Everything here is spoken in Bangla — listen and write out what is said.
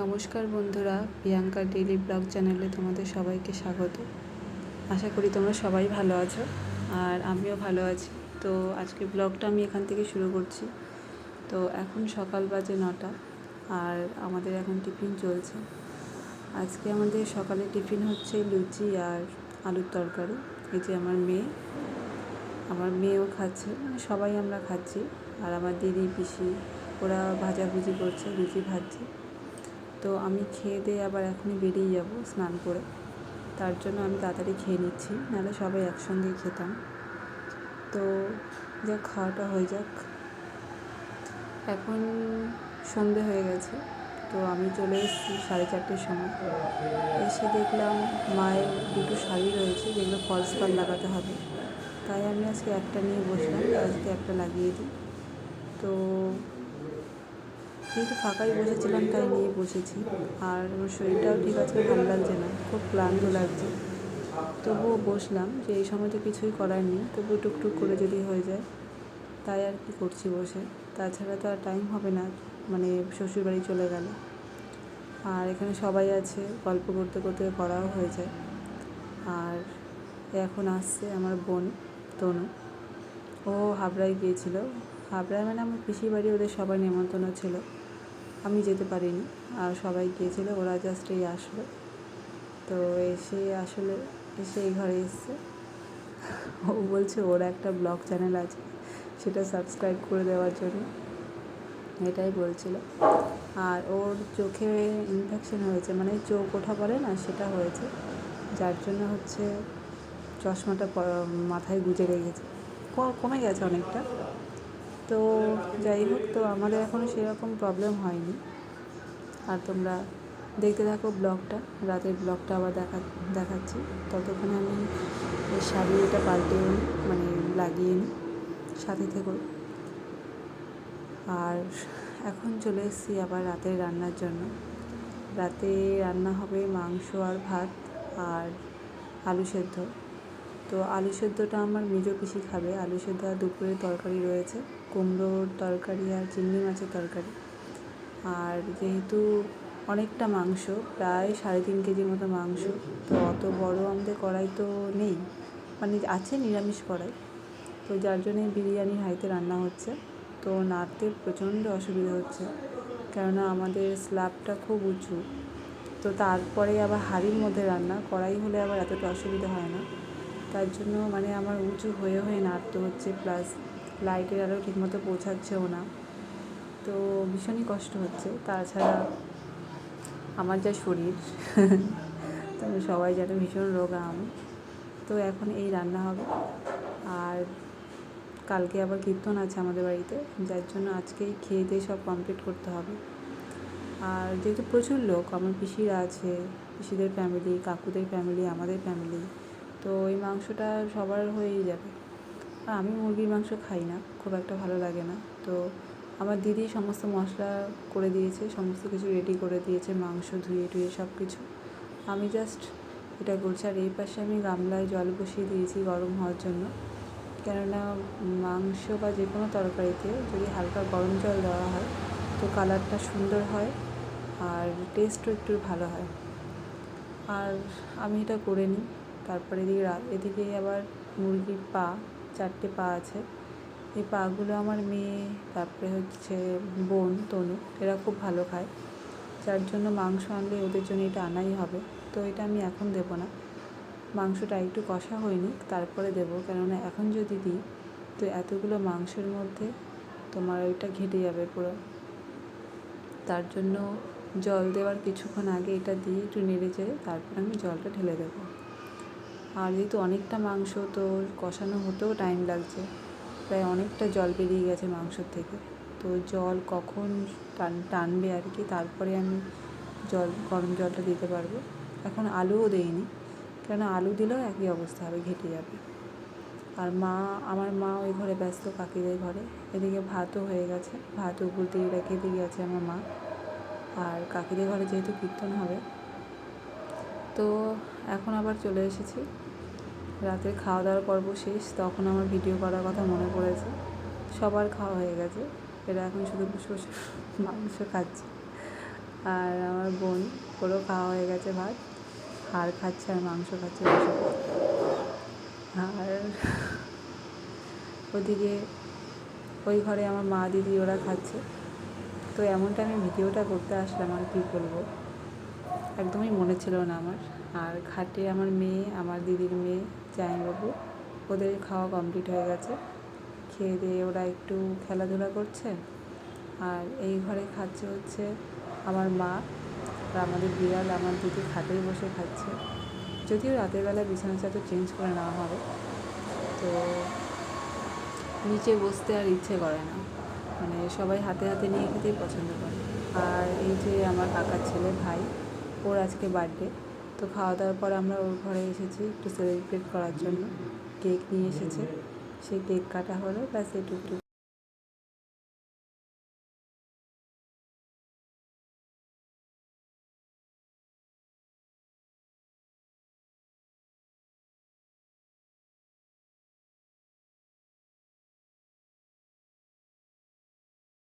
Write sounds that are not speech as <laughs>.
নমস্কার বন্ধুরা, প্রিয়াঙ্কা ডেইলি ব্লগ চ্যানেলে তোমাদের সবাইকে স্বাগত। আশা করি তোমরা সবাই ভালো আছো আর আমিও ভালো আছি। তো আজকে ব্লগটা আমি এখান থেকে শুরু করছি। তো এখন সকাল বাজে নটা আর আমাদের এখন টিফিন চলছে। আজকে আমাদের সকালে টিফিন হচ্ছে লুচি আর আলুর তরকারি। এই যে আমার মেয়ে আমার মেয়েও খাচ্ছে মানে সবাই আমরা খাচ্ছি। আর আমার দিদি, পিসি, ওরা ভাজাভুজি করছে লুচি ভাজছে। তো আমি খেয়ে দিয়ে আবার এখনই বেরিয়ে যাব স্নান করে। তার জন্য আমি তাড়াতাড়ি খেয়ে নিচ্ছি, নাহলে সবাই একসঙ্গেই খেতাম। তো যাক, খাওয়াটা হয়ে যাক। এখন সন্ধে হয়ে গেছে, তো আমি চলে এসেছি সাড়ে চারটের সময়। এসে দেখলাম মায়ের দুটো শাড়ি রয়েছে, যেগুলো ফলস পার লাগাতে হবে। তাই আমি আজকে একটা নিয়ে বসলাম, আজকে একটা লাগিয়ে দিই। তো যেহেতু ফাঁকাই বসেছিলাম, তাই নিয়ে বসেছি। আর আমার শরীরটাও ঠিক আছে, ভালো লাগছে না, খুব ক্লান্ত লাগছে। তবুও বসলাম যে এই সময় তো কিছুই করার নেই তবু টুকটুক করে যদি হয়ে যায়, তাই আর কি করছি বসে। তাছাড়া তো আর টাইম হবে না মানে শ্বশুরবাড়ি চলে গেলে। আর এখানে সবাই আছে, গল্প করতে করতে করাও হয়ে যায়। আর এখন আসছে আমার বোন। তনু। ও হাবড়ায় গিয়েছিল। হাবড়ায় মানে আমার পিসির বাড়ি ওদের সবার নেমন্তন্ন ছিল। আমি যেতে পারিনি। আর সবাই গিয়েছিল, ওরা জাস্ট এই আসলো। তো এসে আসলে, এসে এই ঘরে এসছে। ও বলছে, ওর একটা ব্লগ চ্যানেল আছে, সেটা সাবস্ক্রাইব করে দেওয়ার জন্য। এটাই বলছিল। আর ওর চোখে ইনফেকশন হয়েছে মানে চোখ ওঠা বলে না, সেটা হয়েছে। যার জন্য হচ্ছে চশমাটা মাথায় গুজে রেখেছে কমে গেছে অনেকটা। তো যাই হোক, তো আমাদের এখনও সেরকম প্রবলেম হয়নি। আর তোমরা দেখতে থাকো ব্লগটা। রাতের ব্লগটা আবার দেখা, দেখাচ্ছি। ততক্ষণে আমি এই শাড়িটা পাল্টে মানে লাগিয়ে নিই। সাথে থেকো। আর এখন চলে এসেছি আবার রাতের রান্নার জন্য। রাতে রান্না হবে মাংস আর ভাত আর আলু সেদ্ধ। তো আলু সেদ্ধটা আমার মেজো পিসি খাবে। আলু সেদ্ধ আর দুপুরের তরকারি রয়েছে। কুমড়োর তরকারি আর চিংড়ি মাছের তরকারি। আর যেহেতু অনেকটা মাংস, প্রায় সাড়ে তিন কেজির মতো মাংস, তো অত বড় আমাদের কড়াই তো নেই। মানে আছে নিরামিষ কড়াই। তো যার জন্যে বিরিয়ানি হাইতে রান্না হচ্ছে। তো নাড়তে প্রচণ্ড অসুবিধা হচ্ছে। কেননা আমাদের স্ল্যাবটা খুব উঁচু। তো তারপরে আবার হাঁড়ির মধ্যে রান্না, কড়াই হলে আবার এতটা অসুবিধা হয় না। তার জন্য মানে আমার উঁচু হয়ে হয়ে নাড়তে হচ্ছে প্লাস লাইটের আলো ঠিকমতো পৌঁছাচ্ছেও না। তো ভীষণই কষ্ট হচ্ছে। তাছাড়া আমার যা শরীর, <laughs> তো সবাই জানে ভীষণ রোগা আমি। তো এখন এই রান্না হবে। আর কালকে আবার কীর্তন আছে আমাদের বাড়িতে, যার জন্য আজকেই খেয়ে দিয়ে সব কমপ্লিট করতে হবে। আর যেহেতু প্রচুর লোক, আমার পিসিরা আছে, পিসিদের ফ্যামিলি কাকুদের ফ্যামিলি আমাদের ফ্যামিলি তো ওই মাংসটা সবার হয়েই যাবে। আর আমি মুরগির মাংস খাই না, খুব একটা ভালো লাগে না। তো আমার দিদি সমস্ত মশলা করে দিয়েছে, সমস্ত কিছু রেডি করে দিয়েছে, মাংস ধুয়ে টুয়ে সব কিছু আমি জাস্ট এটা করছি আর এই পাশে আমি গামলায় জল বসিয়ে দিয়েছি গরম হওয়ার জন্য। কেননা মাংস বা যে কোনো তরকারিতে যদি হালকা গরম জল দেওয়া হয়, তো কালারটা সুন্দর হয় আর টেস্টও একটু ভালো হয়। আর আমি এটা করে নিই। তারপরে এদিকে রাত এদিকে আবার মুরগির পা, চারটে পা আছে। এই পাগুলো আমার মেয়ে, তারপরে হচ্ছে বোন, তনু, এরা খুব ভালো খায়। যার জন্য মাংস আনলে ওদের জন্য এটা আনাই হবে। তো এটা আমি এখন দেবো না। মাংসটা একটু কষা হয়নি, তারপরে দেবো। কেননা এখন যদি দিই, তো এতগুলো মাংসের মধ্যে তোমার ওইটা ঘেটে যাবে পুরো। তার জন্য জল দেওয়ার কিছুক্ষণ আগে এটা দিয়ে একটু নেড়ে চেড়ে তারপর আমি জলটা ঢেলে দেবো। আর যেহেতু অনেকটা মাংস তো কষানো হতেও টাইম লাগছে। প্রায় অনেকটা জল বেরিয়ে গেছে মাংসর থেকে। তো জল কখন টান, টানবে আর কি, তারপরে আমি জল, গরম জলটা দিতে পারব। এখন আলুও দেইনি কেন আলু দিলেও একই অবস্থা হবে, ঘেটে যাবে। আর মা, আমার মা ওই ঘরে ব্যস্ত, কাকিদের ঘরে। এদিকে ভাতও হয়ে গেছে ভাত উপর দিয়ে রেখে দিয়ে গেছে আমার মা। আর কাকিদের ঘরে যেহেতু কীর্তন হবে, তো এখন আবার চলে এসেছি। রাতের খাওয়া দাওয়ার পর্ব শেষ, তখন আমার ভিডিও করার কথা মনে পড়েছে। সবার খাওয়া হয়ে গেছে। এরা এখন শুধু বসে বসে মাংস খাচ্ছে। আর আমার বোন, ওরও খাওয়া হয়ে গেছে ভাত। হাড় খাচ্ছে আর মাংস খাচ্ছে আর ওদিকে ওই ঘরে আমার মা, দিদি ওরা খাচ্ছে। তো এমনটা আমি ভিডিওটা করতে আসলাম আর কী বলব? একদমই মনে ছিল না আমার। আর খাটে আমার মেয়ে, আমার দিদির মেয়ে, জামাইবাবু, ওদের খাওয়া কমপ্লিট হয়ে গেছে। খেয়ে দিয়ে ওরা একটু খেলাধুলা করছে। আর এই ঘরে খাচ্ছে হচ্ছে আমার মা আর আমাদের বিড়াল, আমার দিদি খাটেই বসে খাচ্ছে। যদিও রাতের বেলা বিছানা চাদর চেঞ্জ করে নেওয়া হবে। তো নিচে বসতে আর ইচ্ছে করে না। মানে সবাই হাতে হাতে নিয়ে খেতেই পছন্দ করে। আর এই যে আমার কাকার ছেলে ভাই ওর আজকে বার্থডে তো খাওয়া দাওয়ার পর আমরা ওর ঘরে এসেছি একটু সেলিব্রেট করার জন্য। কেক নিয়ে এসেছে, সেই কেক কাটা হলো, ব্যাস এটুকু